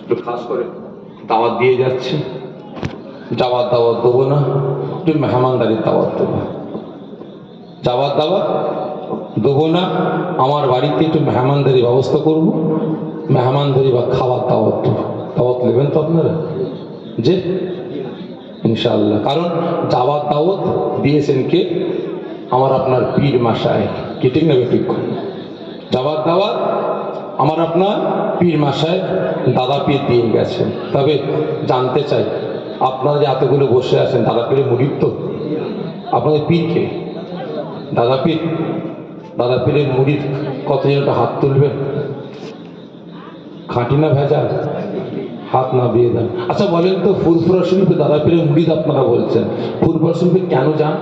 একটু খাস করে। দাওয়াত দিয়ে যাচ্ছে। যাওয়ার দাওয়াত দেবো না। একটু মেহমানদারির দাওয়াত দেবো। যাওয়ার দাওয়াত দেবো না। আমার বাড়িতে একটু মেহমানদারি ব্যবস্থা করব। মেহমানদারি বা খাবার দাওয়াত দেবো। দাওয়াত নেবেন তো আপনারা? যে ইনশাআল্লাহ। কারণ যাওয়ার দাওয়াত দিয়েছেন কে? আমার আপনার পীর মাসায়। কি ঠিক নেবে ঠিক? যাওয়ার দাওয়াত আমার আপনার পীর মাসায় দাদা পীর দিয়ে গেছেন। তবে জানতে চাই, আপনারা যে এতগুলো বসে আছেন, দাদা পীরের মুড়ির তো? আপনাদের পীরকে দাদা পীর, দাদা পীরের কতজন একটা হাত তুলবেন? খাঁটি না ভেজা হাত না বিয়ে দেন। আচ্ছা বলেন তো ফুরফুরা শরীফে দাদা পীরের মুড়িদ আপনারা বলছেন। ফুরফুরা শরীফে কেন যান?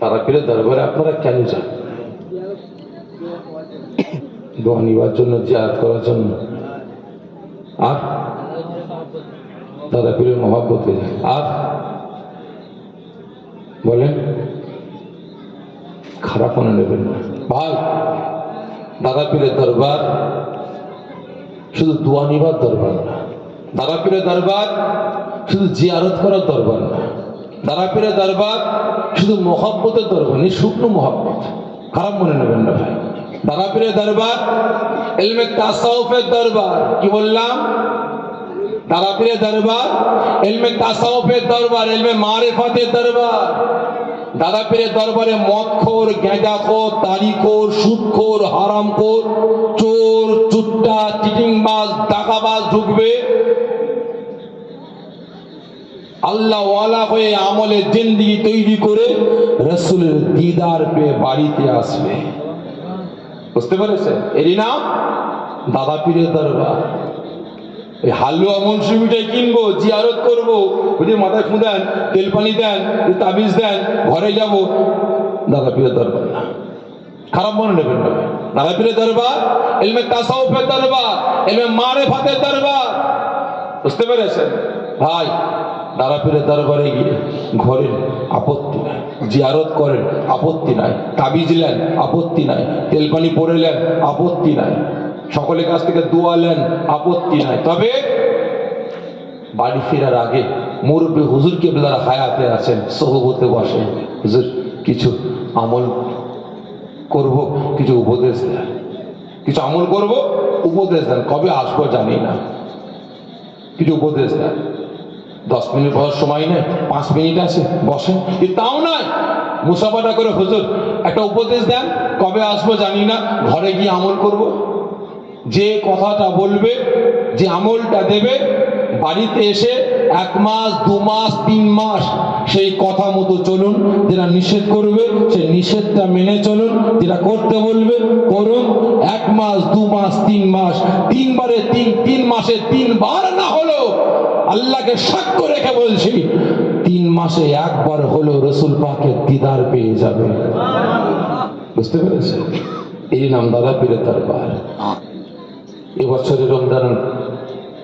দাদা পীরের দরবারে আপনারা কেন যান? দোয়া নিবার জন্য জিয়ারত করার জন্য। আর দাদা পীরের মহাব্বত আর বলেন, খারাপ মনে নেবেন না। দাদা পীরের দরবার শুধু দোয়া নিবার দরবার না। দাদা পীরের দরবার শুধু জিয়ারত করার দরবার না। দাদা পীরের দরবার শুধু মহব্বতের দরবার নেই শুকনো মহব্বত। খারাপ মনে নেবেন না ভাই। দাদা পীরের দরবার, এলমে তাসাউফের দরবার, কি বললাম? দাদা পীরের দরবার, এলমে তাসাউফের দরবার, এলমে মারেফাতের দরবার। দাদা পীরের দরবারে মদখোর গেঁজাখোর তারিখোর, সুদখোর, হারামখোর, চোর, চুট্টা, চিটিংবাজ ডাকাবাজ ঢুকবে। আল্লাহওয়ালা হয়ে আমলের জিন্দিগি তৈরি করে রসুলের দিদার পেয়ে বাড়িতে আসবে। বুঝতে পেরেছেন? এরই নাম? দাদা পীরের দরবার। এই হালুয়া মনসুর মিঠাই কিনবো, জিয়ারত করব যদি মাথায় ফুঁ দেন, তেল পানি দেন তাবিজ দেন ঘরে যাব। দাদা পীরের দরবার না। খারাপ মনে নেবেন না। দাদা পীরের দরবার, এলমে তাসাউফের দরবার, এলমে মারে ভাতের দরবার। বুঝতে পেরেছেন? ভাই দাদা পীরের দরবারে গিয়ে ঘরের আপত্তি নাই, জিয়ারত করেন, আপত্তি নাই, তাবিজ নেন, আপত্তি নাই তেল পানি পরে নেন, আপত্তি নাই, সকলের কাছ থেকে দোয়া নেন, আপত্তি নাই। তবে বাড়ি ফেরার আগে মুরব্বী হুজুর কেবলার হায়াতে আছেন, সহবতে বসে। হুজুর, কিছু আমল করব, কিছু উপদেশ দেন। কিছু আমল করব, উপদেশ দেন, কবে আসব জানি না। কিছু উপদেশ দেন। দশ মিনিট বসার সময় নেই, পাঁচ মিনিট আছে, বসেন। তাও নয়। মুসাফাটা করে হুজুর, একটা উপদেশ দেন, কবে আসব জানি না, ঘরে গিয়ে আমল করব। যে কথাটা বলবে, যে আমলটা দেবে, বাড়িতে এসে এক মাস, দু মাস, তিন মাস সেই কথা মতো চলুন, যেটা নিষেধ করবে, সেই নিষেধটা মেনে চলুন, যেটা করতে বলবে, করুন। এক মাস, দু মাস, তিন মাস, তিনবারে তিন তিন মাসে তিনবার না হলো আল্লাহকে সাক্ষ্য রেখে বলছি, তিন মাসে একবার হলো রসুল পাকের দিদার পেয়ে যাবে বুঝতে পেরেছে এই নাম দাদা পীরের দরবার। এবছরের রমজান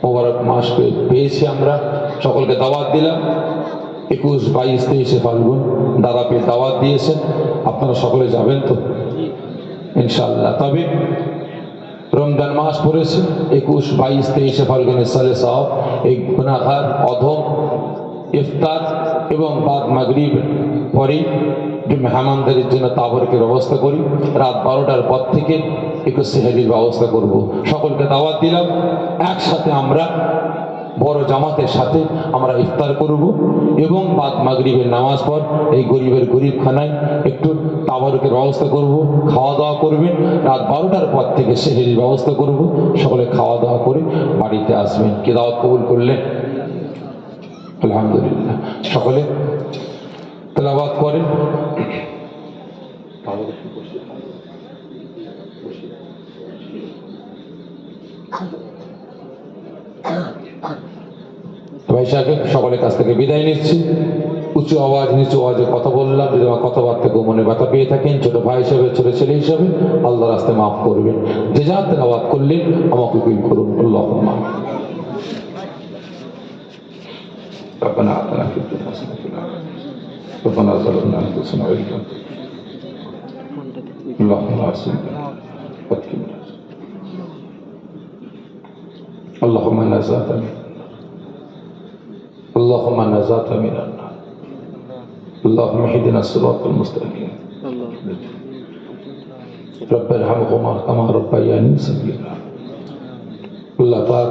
মোবারক মাস পেয়েছি আমরা। সকলকে দাওয়াত দিলাম। একুশ, বাইশ, তেইশে ফাল্গুন দাদা পেয়ে দাওয়াত দিয়েছেন। আপনারা সকলে যাবেন তো? ইনশাল্লাহ তবে রমজান মাস পড়েছে, একুশ, বাইশ, তেইশে ফাল্গুনের সালে সাহ এই গুণাহার অধম, ইফতার এবং বাদ মাগরিব পরে একটু মেহমানদারির জন্য তাবরকের ব্যবস্থা করি। রাত বারোটার পর থেকে একটু সেহেরির ব্যবস্থা করব। সকলকে দাওয়াত দিলাম। একসাথে আমরা বড় জামাতের সাথে আমরা ইফতার করব এবং বাদ মাগরিবের নামাজ পর এই গরিবের গরিবখানায় একটু তাবারকের ব্যবস্থা করব খাওয়া দাওয়া করবেন রাত বারোটার পর থেকে সেহেরির ব্যবস্থা করব, সকলে খাওয়া দাওয়া করে বাড়িতে আসবেন। কে দাওয়াত কবুল করলেন? আলহামদুলিল্লাহ। সকলে তেলাবাদ করেন। সাহেব সকলের কাছ থেকে বিদায় নিচ্ছি উঁচু আওয়াজ নিচু আওয়াজে কথা বললাম যদি আমার কথাবার্তা মনে ব্যথা পেয়ে থাকেন ছোট ভাই হিসেবে ছোট ছেলে হিসেবে আল্লাহ রাস্তায় মাফ করবেন যে যা তেলাবাদ করলেন আমাকে কুইল করুন আল্লাহ ربنا آتنا في الدنيا حسنة وفي الآخرة ربنا ظلمنا أنفسنا وإن لم اللهم أحسن واتقنا اللهم نزات من اللهم نزات من النار اللهم اهدنا الصراط المستقيم رب ارحمهما كما ربياني صغيرا আল্লাহ পাক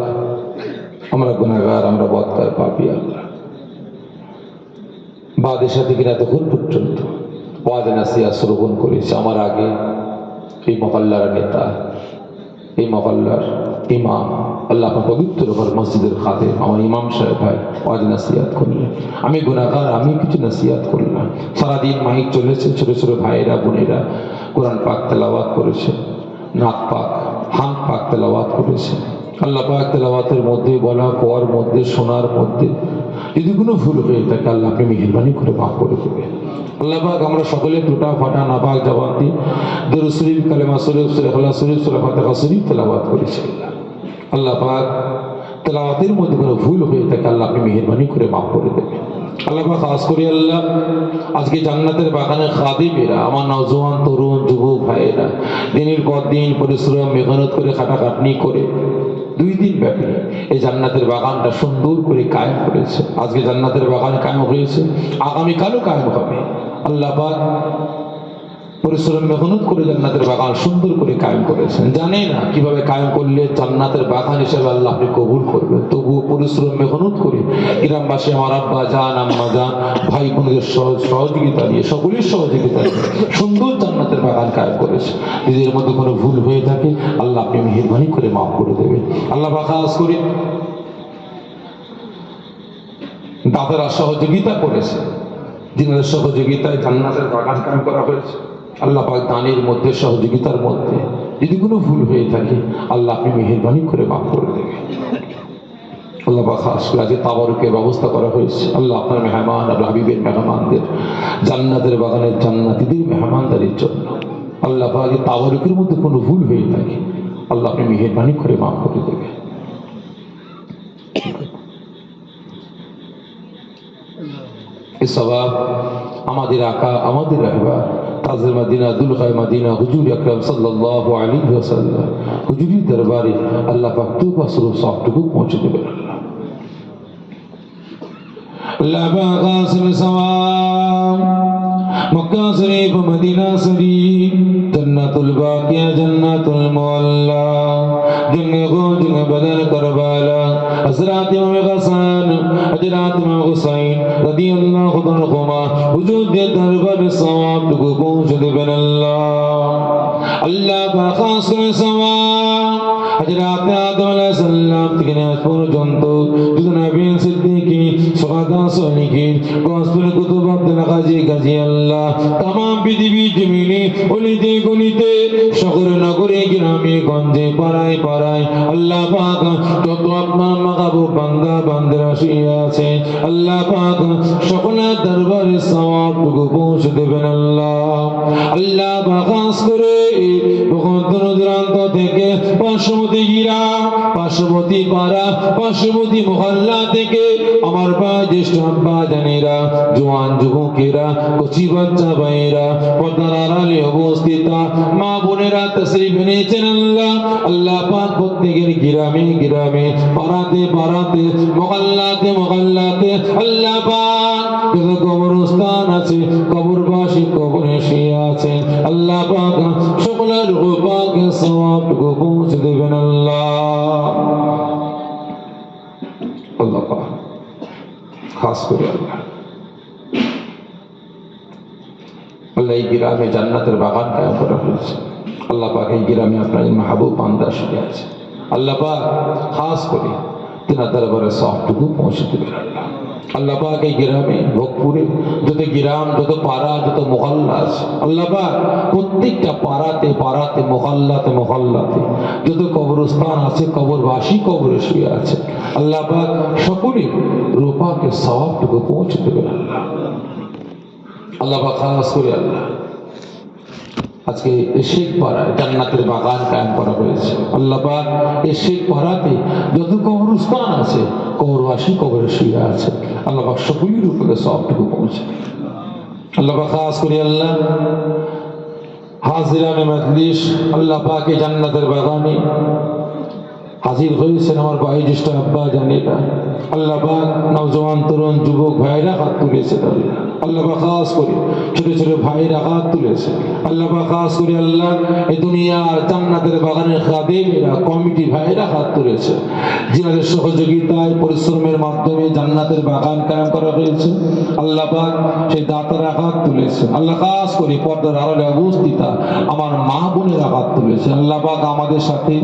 আমরা গুনাহগার আমরা বদকার পাপি আল্লাহ বাদের সাথে কিনা তখন পর্যন্ত ওয়াজ নাসিয়া শ্রবণ করেছে আমার আগে এই মহল্লার নেতা এই মহল্লার ইমাম। আল্লাহ পবিত্র ঘর মসজিদের খাতে আমার ইমাম সাহেব ভাই, ওয়াজ নাসিয়াত করলেন। আমি গুণাগার আমি কিছু নাসিয়াত করলাম। সারাদিন মাইক চলেছে, ছোট ছোট ভাইয়েরা, বোনেরা কোরআন পাক তেলাওয়াত করেছে, নাক পাক হান পাক তেলাওয়াত করেছে। আল্লাহ পাক তেলাওয়াতের মধ্যে বলা, কোয়ার মধ্যে, শোনার মধ্যে যদি কোনো ভুল হয়ে থাকে, আল্লাহ আপনি মেহরবানি করে মাফ করে দেবেন আল্লাহ আমরা সকলে টুটা ফাটা নাপাক জবান্তি দরুদ শরীফ, কালেমা শরীফ, সুরে আল্লাহ শরীফ, সুরে ফাতেহা শরীফ তেলাওয়াত করেছি। আল্লাহ আল্লাহ পাক তেলাওয়াতের মধ্যে কোনো ভুল হয়ে থাকে, আল্লাহ আপনি মেহরবানি করে মাফ করে দেবেন। আল্লাহ খাস করে আল্লাহ, আজকে জান্নাতের বাগানে খাদিমেরা, আমার নওজোয়ান তরুণ, যুবক ভাইয়েরা, দিনের পর দিন পরিশ্রম, মেহনত করে খাটাখাটনি করে দুই দিন ব্যাপী এই জান্নাতের বাগানটা সুন্দর করে কায়েম করেছে। আজকে জান্নাতের বাগান কায়েম হয়েছে, আগামীকালও কায়েম হবে। আল্লাহ পরিশ্রম মেহনত করে জান্নাতের বাগান সুন্দর করে কায়েম করেছেন। জানে না কীভাবে কায়েম করলে জান্নাতের বাগান হিসেবে আল্লাহ আপনি কবুল করবেন তবুও পরিশ্রম মেহনত করে গ্রামবাসী, আমার আব্বা যান আম্মা যান ভাই, বোনদের সহজ সহযোগিতা নিয়ে সকলের সহযোগিতা নিয়ে সুন্দর জান্নাতের বাগান কায়েম করেছে। নিজের মধ্যে কোনো ভুল হয়ে থাকে, আল্লাহ আপনি মেহরবানি করে মাফ করে দেবেন। আল্লাহ বাখাস করে দাদারা সহযোগিতা করেছে। দিনের সহযোগিতায় জান্নাতের বাগান কায়েম করা হয়েছে। আল্লাহ দানের মধ্যে, সহযোগিতার মধ্যে যদি কোনো ভুল হয়ে থাকে, আল্লাহ আপনি মেহরবানি করে মাফ করে দেবেন। আল্লাহ ব্যবস্থা করা হয়েছে। জান্নাতের বাগানের জন্য। আল্লাহ মধ্যে কোনো ভুল হয়ে থাকে, আল্লাহ মেহরবানি করে মাফ করে দেবেন। এ আমাদের আকা, আমাদের রাহবার তাজের মাদিনা দুলখায় মাদিনা হুজুর আকরাম সাল্লাল্লাহু আলাইহি ওয়াসাল্লাম হুজুরের দরবারে আল্লাহ পাক তো বসরু সবটুকু পৌঁছে দেবেন আল্লাহ আল্লাহ পাক কাসিম সওয়াব মক্কা শরীফ মদিনা শরীফ জান্নাতুল বাকিয়া জান্নাতুল মুআল্লা জঙ্গে গো জঙ্গে বদল কারবালা হযরত ইমাম হাসান হযরত ইমাম হুসাইন রাদিয়াল্লাহু তাআলা হুজুরের দরবারে সওয়াবটুকু পৌঁছে দেবেন আল্লাহ আল্লাহ খাস করে সওয়াব হযরত আদম আলাইহিস সালাম থেকে পর্যন্ত যত নবী সিদ্দিকী সুহাদা সলিকিন গসপুর কুতুব আব্দুল আল্লাহ, তামাম পৃথিবী জমিনে নগরে গ্রামে গঞ্জে আল্লাহ পাক যত আপনার বান্দা বান্দারা শুয়ে আছে আল্লাহ পাক সকলের দরবারে দেবেন আল্লাহ। আল্লাহ করে দূরান্ত থেকে গিরা পার্শ্ববর্তী পাড়া, পার্শ্ববর্তী মহল্লা থেকে আমার বা জ্যেষ্ঠ আব্বা জোয়ান যুবকেরা কচি বাচ্চা ভাইয়েরা পর্দার আড়ালে অবস্থিত মা বোনেরা তশরিফ এনেছেন আল্লাহ আল্লাহ পাক প্রত্যেকের গ্রামে গ্রামে পাড়াতে পাড়াতে মহল্লাতে মহল্লাতে আল্লাহ পাক কবরস্থান আছে কবরবাসী কবরে শুয়ে আছেন আল্লাহ পাক সকলের রূপাকে সওয়াবটুকু পৌঁছে দেবেন আল্লাহ খাস আল্লাহ এই গ্রামে জান্নাতের বাগান কায়েম করা হয়েছে। আল্লাহ পাক এই গ্রামে আপনার মাহবুব বান্দা শুয়ে আছে। আল্লাহ পাক খাস করে, তিনার দরবারে সবটুকু পৌঁছে দেবেন আল্লাহ। আল্লাহ পাক এই গ্রামে, ভোগপুরে, যত গ্রাম, যত পাড়া, যত মহল্লা আছে, আল্লাহ পাক প্রত্যেকটা পাড়াতে পাড়াতে, মহল্লাতে মহল্লাতে যত কবরস্থান আছে, কবরবাসী কবরে শুয়ে আছে, আল্লাহ পাক সকলে রূপাকে সবটুকু পৌঁছে দেবেন আল্লাহ। আল্লাহ পাক খাস করে আল্লাহ। আজকে শেখ পাড়ায় জান্নাতের বাগান কায়েম করা হয়েছে। আল্লাহ পাক এই শেখ পাড়াতে যত কবরস্থান আছে, কবরবাসী কবরে শুয়ে আছে। আল্লাহ সকলের উপরে সবটুকু পৌঁছে আল্লাহ খাস করি আল্লাহ মজলিস, আল্লাহ পাকে হাজির হয়েছেন আমার আব্বা জানিরা। তরুণ যুবক ভাইরা হাত তুলেছে তাদের। আল্লাহ খাস করে, ছোট ছোট ভাইরা হাত তুলেছে। আল্লাহ খাস করে আল্লাহ, এই দুনিয়ার জান্নাতের বাগানের খাদেমেরা, কমিটি ভাইরা হাত তুলেছে। যাদের সহযোগিতায়, পরিশ্রমের মাধ্যমে জান্নাতের বাগান কায়েম করা হয়েছে। আল্লাহ পাক সেই দাতারা হাত তুলেছে। আল্লাহ খাস করে পর্দার আড়ালে অবস্থিতা আমার মা বোনেরা হাত তুলেছে। আল্লাহ পাক আমাদের সাথে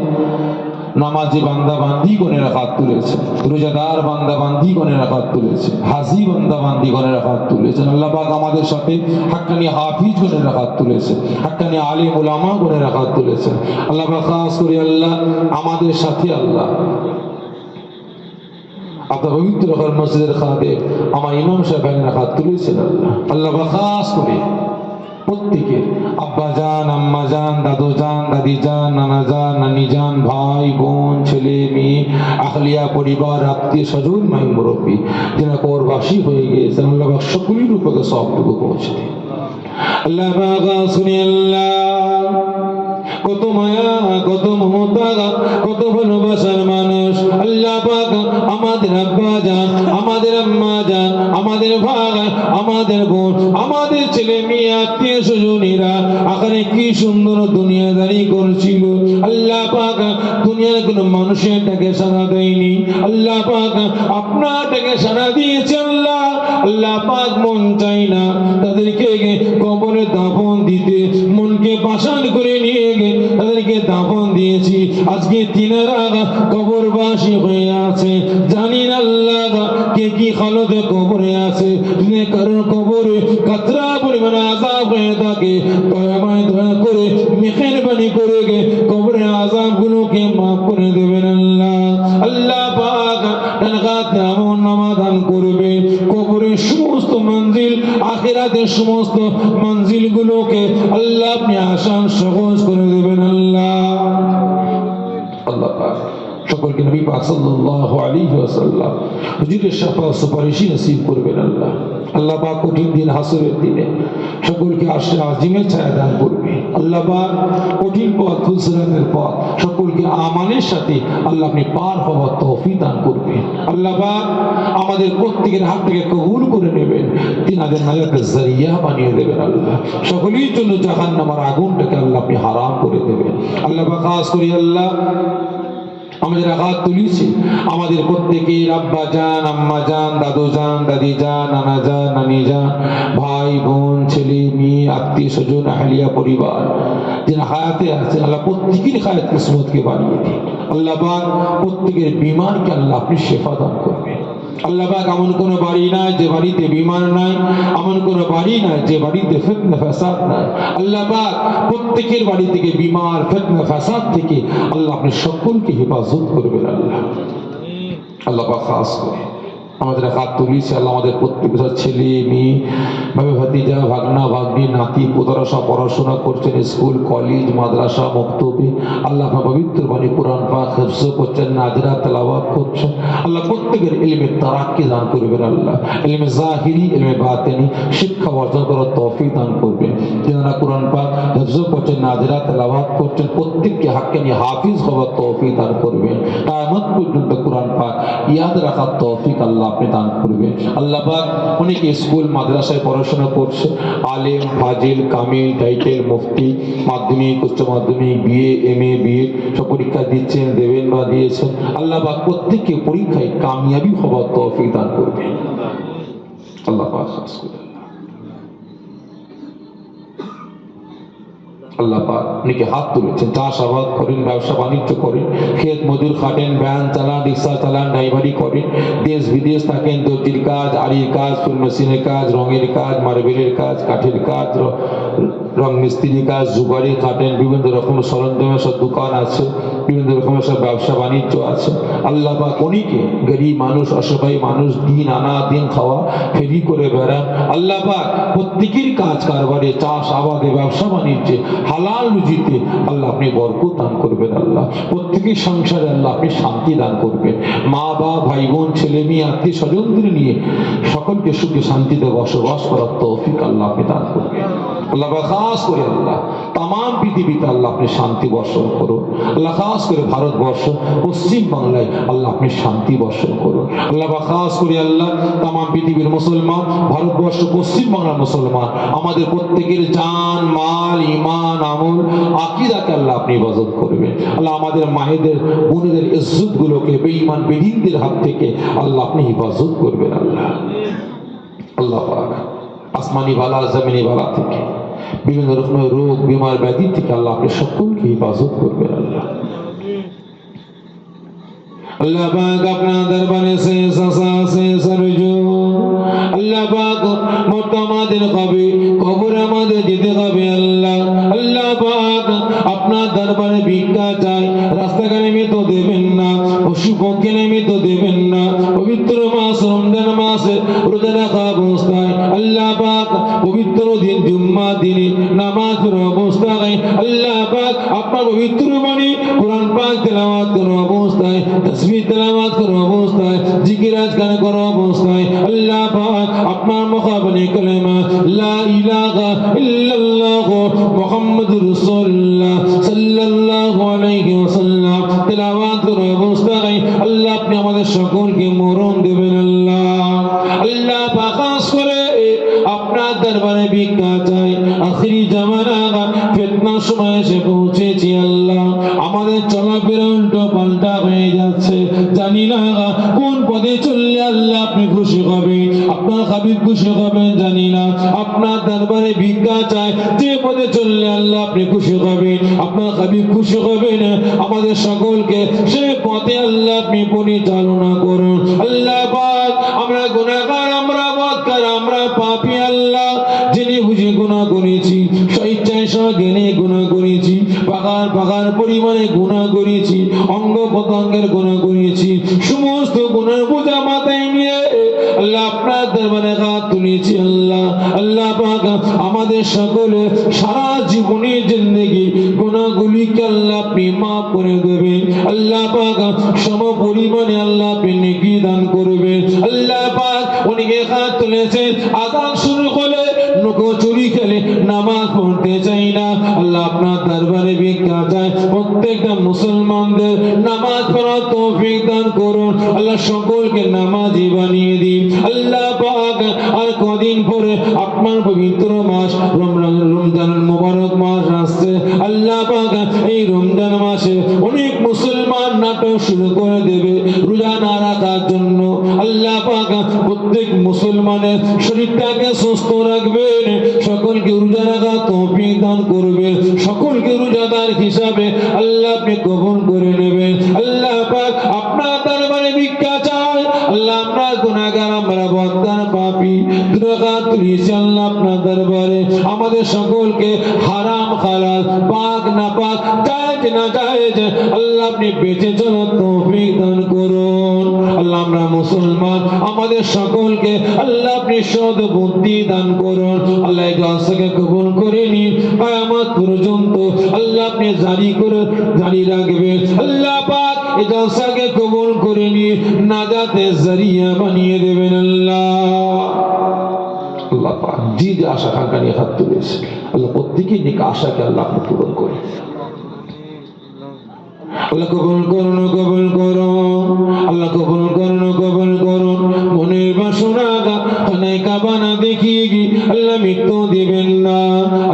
নামাজি বান্দা বান্দি গণের হাত তুলেছে, রোজাদার বান্দা বান্দি গণের হাত তুলেছে, হাজি বান্দা বান্দি গণের হাত তুলেছে, আল্লাহ পাক আমাদের সাথে হাক্কানি হাফিজ গণের হাত তুলেছে, হাক্কানি আলিম উলামা গণের হাত তুলেছে। আল্লাহ পাক খাস করে আল্লাহ, আমাদের সাথে আল্লাহ। আপনার পবিত্র আমার ইমাম সাহেবের হাত তুলেছেন আল্লাহ। আল্লাহ খাস করে। প্রত্যেকে আব্বা যান, আম্মা যান, দাদু যান, দাদি যান, নানা যান, নানি যান, ভাই, বোন, ছেলে, মেয়ে আখলিয়া পরিবার, আত্মীয় স্বজন, মাই মুরব্বী যারা করবাসী হয়ে গিয়েছেন, আল্লাহ সকলের উপরে সবটুকু পৌঁছে আল্লাহ কত মায়া, কত মমতা, কত ভালোবাসার মানুষ। আল্লাহ আমাদের আব্বা যান, আমাদের আম্মা যান, আমাদের ভাই আমাদের বোন আমাদের ছেলে মেয়ে, আত্মীয় স্বজনীরা আখানে কি সুন্দর দুনিয়াদারি করছিল। আল্লাহ পাক দুনিয়ার কোনো মানুষের ডাকে সাড়া দেয়নি। আল্লাহ পাক আপনার ডাকে সাড়া দিয়েছে আল্লাহ। আল্লাহ পাক মন চাই না তাদেরকে কবরে দাফন দিতে। মনকে পাষাণ করে নিয়ে গে তাদেরকে দাফন দিয়েছি। আজকে তিনারা কবর কবরবাসী হয়ে আছে। জানি না আল্লাহ কে কি হালতে কবরে আছে? যে কারণ কবরে কাতরা পরিমাণে আজাব হয়ে থাকে। দয়াময় দয়া করে মেহেরবানি করে গে। কবরে আজাব গুলোকে মাফ করে দেবেন আল্লাহ। আল্লাহ পাক ডানগাতে এমন সমাধান করবে। কবরের সমস্ত মঞ্জিল আখিরাতের সমস্ত মঞ্জিল গুলোকে আল্লাহ আপনি আসান সহজ করে দেবেন আল্লাহ। আল্লাহ পাক। সকলকে নবী পাক সাল্লাল্লাহু আলাইহি ওয়াসাল্লাম হুজুরের শাফা সুপারিশই নসিব করবেন আল্লাহ। আল্লাহ পাক কঠিন দিন, হাসরের দিনে সকলকে আশে আজিমের ছায়া দান করবে। আল্লাহ পাক কঠিন পথ ফুলসিরাতের পথ সকলকে আমানের সাথে আল্লাহ আপনি পার হওয়ার তৌফিক দান করবে আল্লাহ পাক আমাদের প্রত্যেকের হাত থেকে কবুল করে নেবেন। তিনাদের নাজাতের জারিয়া বানিয়ে দেবেন আল্লাহ। সকলের জন্য জাহান্নামার আগুনটাকে আল্লাহ আপনি হারাম করে দেবেন। আল্লাহ পাক খাস করি আল্লাহ। আমাদের আঘাত তুলিছে আমাদের প্রত্যেকের আব্বা যান, আম্মা যান, দাদু যান, দাদি যান, নানা যান, নানি যান, ভাই, বোন, ছেলে, মেয়ে, আত্মীয় স্বজন, আহলিয়া পরিবার। যারা হায়াতে আছেন, আল্লাহ প্রত্যেকের হায়াত কিসমতকে বানিয়ে দিন। আল্লাহ প্রত্যেকের বিমানকে আল্লাহ আপনি শেফা দান করবেন। আল্লাহ পাক এমন কোনো বাড়ি নাই যে বাড়িতে বিমার নাই, এমন কোনো বাড়ি নাই যে বাড়িতে ফেতনা ফ্যাসাদ নাই। আল্লাহ পাক প্রত্যেকের বাড়ি থেকে বিমার ফেতনা ফ্যাসাদ থেকে আল্লাহ আপনি সকলকে হেফাজত করবেন আল্লাহ। আল্লাহ খাস করে। আমাদের হাত তুলিছে আল্লাহ আমাদের প্রত্যেকটা ছেলে, মেয়ে ভাবে ভাতিজা, ভাগনা, ভাগ্নি, নাতি, পোতারা সব পড়াশোনা করছেন স্কুল, কলেজ, মাদ্রাসা, মক্তবে। আল্লাহ পবিত্র বাণী কোরআন পাক হেফজ করছেন, নাজরা, তেলাওয়াত করছেন। আল্লাহ প্রত্যেকের এলিমের তারাক্কি দান করবেন আল্লাহ। এলিমে জাহিরি, এলিমে বাতেনি, শিক্ষা অর্জন করার তৌফিক দান করবেন। যারা কোরআন পাক হেফজ করছেন, নাজরা, তেলাওয়াত করছেন, প্রত্যেককে হাক্কে নিয়ে হাফিজ হওয়ার তৌফিক দান করবেন। কায়ামত পর্যন্ত কোরআন পাক ইয়াদ রাখার তৌফিক আল্লাহ আপনি দান করবেন। আল্লাহ পাক অনেকে স্কুল, মাদ্রাসায় পড়াশোনা করছে। আলেম, ফাজিল, কামিল, টাইটেল, মুফতি, মাধ্যমিক, উচ্চ মাধ্যমিক, বিএ এম এ বিয়ে সব পরীক্ষা দিচ্ছেন, দেবেন বা দিয়েছেন। আল্লাহ পাক প্রত্যেককে পরীক্ষায় কামিয়াবি হবার তৌফিক দান করবেন। আল্লাহ পাক দর্জির কাজ, আড়ির কাজ মেশিনের কাজ, রঙের কাজ, মার্বেলের কাজ, কাঠের কাজ, রং মিস্ত্রি কাজ জুগারি খাটেন, বিভিন্ন রকম সরঞ্জামের সব দোকান আছে, বিভিন্ন রকমের সব ব্যবসা বাণিজ্য আছে। আল্লাহ পাক অনেকে গরিব মানুষ, অসহায় মানুষ, দিন আনা, দিন খাওয়া, ফেরি করে বেড়ান। আল্লাহ পাক প্রত্যেকের কাজ কারবারে চাষ আবাদে ব্যবসা বাণিজ্যে হালাল রুজিতে আল্লাহ আপনি বরকত দান করবেন আল্লাহ। প্রত্যেকের সংসারে আল্লাহ আপনি শান্তি দান করবেন। মা বা ভাই, বোন, ছেলে, মেয়ে, আত্মীয় স্বজনদের নিয়ে সকলকে সুখে শান্তিতে বসবাস করার তৌফিক আল্লাহ আপনি দান করবেন। আল্লাহ করে আল্লাহ। তাম পৃথিবীতে আল্লাহ আপনি শান্তি বর্ষণ করুন। আল্লাহ খাস করে ভারতবর্ষ পশ্চিম বাংলায় আল্লাহ আপনি শান্তি বর্ষণ করুন। আল্লাহ করে আল্লাহ তাম পৃথিবীর মুসলমান, ভারতবর্ষ, পশ্চিম মুসলমান, আমাদের প্রত্যেকের জান, মাল ইমান আমল, আকিদাকে আল্লাহ আপনি হেফাজত করবেন। আল্লাহ আমাদের মায়েদের, বোনেদের ইজ্জত গুলোকে বেঈমান বেদিনদের হাত থেকে আল্লাহ আপনি হেফাজত করবেন আল্লাহ। আল্লাহ আসমানি বালা, জমিনি বালা থেকে। বিভিন্ন রকমের রোগ, বিমার ব্যাধি থেকে আল্লাহ আপনি সকলকে হেফাজত করবেন, আল্লাহ। মত আমাদের যেতে হবে, আল্লাহ। আল্লাহ আপনার দরবারে ভিক্ষা চাই, রাস্তাঘাটে নেমে তো দেবেন না পশু পক্ষে নেমে তো দেবেন না। পবিত্র মাস, রমজান মাসে রোজা রাখা পবিত্র বাণী, কোরআন পাক তেলাওয়াত করা অবস্থায়, তসবিহ তেলাওয়াত করা অবস্থায়, জিকির আজকার করা অবস্থায়, আল্লাহ পাক আপনার মুখাবনে কালেমা, লা ইলাহা ইল্লাল্লাহ মুহাম্মাদুর রাসূলুল্লাহ সাল্লাল্লাহু আলাইহি ওয়াসাল্লাম তেলাওয়াত করা অবস্থায়, আল্লাহ আপনি আমাদের সকলকে মরণ দেবেন, আল্লাহ। আল্লাহ পাক করে আপনার দরবারে ভিক্ষা চাই। আখরি জামানা ফিতনার সময় এসে হবেন আপনার হাবিব খুশি হবেন জানি না। আপনার দরবারে ভিক্ষা চাই যে পদে চললে আল্লাহ আপনি খুশি হবেন আপনার হাবিব খুশি হবেন আমাদের সকলকে সে পথে আল্লাহ আপনি পরিচালনা করুন। আল্লাহ আমরা গুনাহগার, আমরা বদকার, আমরা পাপী আল্লাহ জেনে বুঝে গুনাহ করেছি, স্বেচ্ছায় সজ্ঞানে গুনাহ করেছি পাকার পাকার পরিমাণে গুনাহ করেছি, অঙ্গ প্রত্যঙ্গের গুনাহ সকলে সারা জীবনের জিন্দগি গুণাগুলিকে আল্লাহ আপনি মাফ করে দেবেন। আল্লাহ পাক সম পরিমাণে আল্লাহ আপনি নেকি দান করবেন। আল্লাহ পাক উনিকে হাত তুলেছেন আদান শুরু হলে নামাজ পড়তে চাই না। আল্লাহ আপনার প্রত্যেকটা মুসলমানদের নামাজ করুন। আল্লাহ সকলকে নামাজি বানিয়ে দিন। আল্লাহ কদিন পরে আপনার পবিত্র মাস রমজান রমজানের মোবারক মাস আসছে। আল্লাহ এই রমজান মাসে অনেক মুসলমান নাটক শুরু করে দেবে রোজা না রাখার জন্য। আল্লাহ পাক প্রত্যেক মুসলমানের শরীরটাকে সুস্থ রাখবেন, সকলকে রোজা রাখা তৌফিক দান করবেন, সকলকে রোজাদার হিসাবে আল্লাহ আপনি কবুল করে নেবেন। আল্লাহ পাক আপনার দরবারে ভিক্ষা চাই, আল্লাহ আমরা গুনাহগার আমরা বন্দার পাপী দুরাঘাত তুলিয়েছি আল্লাহ আপনার দরবারে। আমাদের সকলকে হারাম, হালাল, পাক না পাক জায়েজ না জায়েজ আল্লাহ আপনি বেঁচে চলার তৌফিক দান করুন। আল্লাহ আমরা মুসলমান, আমাদের সকলকে আল্লাহ আপনি সদ বুদ্ধি দান করুন। আল্লাহ গাছকে কবুল করে নিন। কিয়ামত পর্যন্ত আল্লাহ আপনি জারি করে, জারি রাখবেন। আল্লাহ পাক এই জলসাকে কবুল করে নিয়ে নাজাতে জরিয়া বানিয়ে দেবেন আল্লাহ। যে আশা আকাঙ্ক্ষা নিয়ে হাত তুলেছে, আল্লাহ প্রত্যেকেই নিক আশাকে আল্লাহ আপনি পূরণ করে আল্লাহ কবুল করুন কবুল করুন আল্লাহ কবুল করুন কবুল করুন। মনের বাসনা খানায় কাবানা দেখিয়ে গি, আল্লাহ মৃত্যু দিবেন না।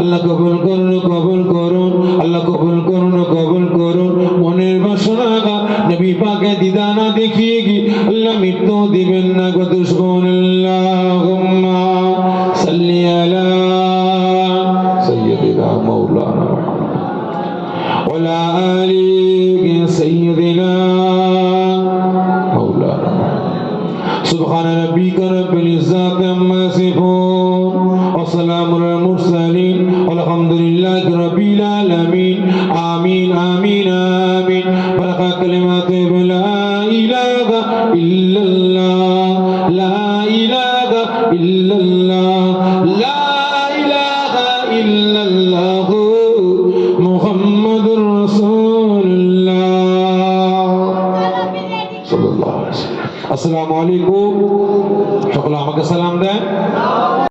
আল্লাহ কবুল করুন কবুল করুন। আল্লাহ কবুল করুন কবুল করুন। বাসনা নবী পাকে দিদানা দেখিয়ে গি, আল্লাহ মৃত্যু দিবেন না। কত সুবহানাল্লাহুম্মা وعلى آل سيدنا مولانا سبحان ربك رب العزة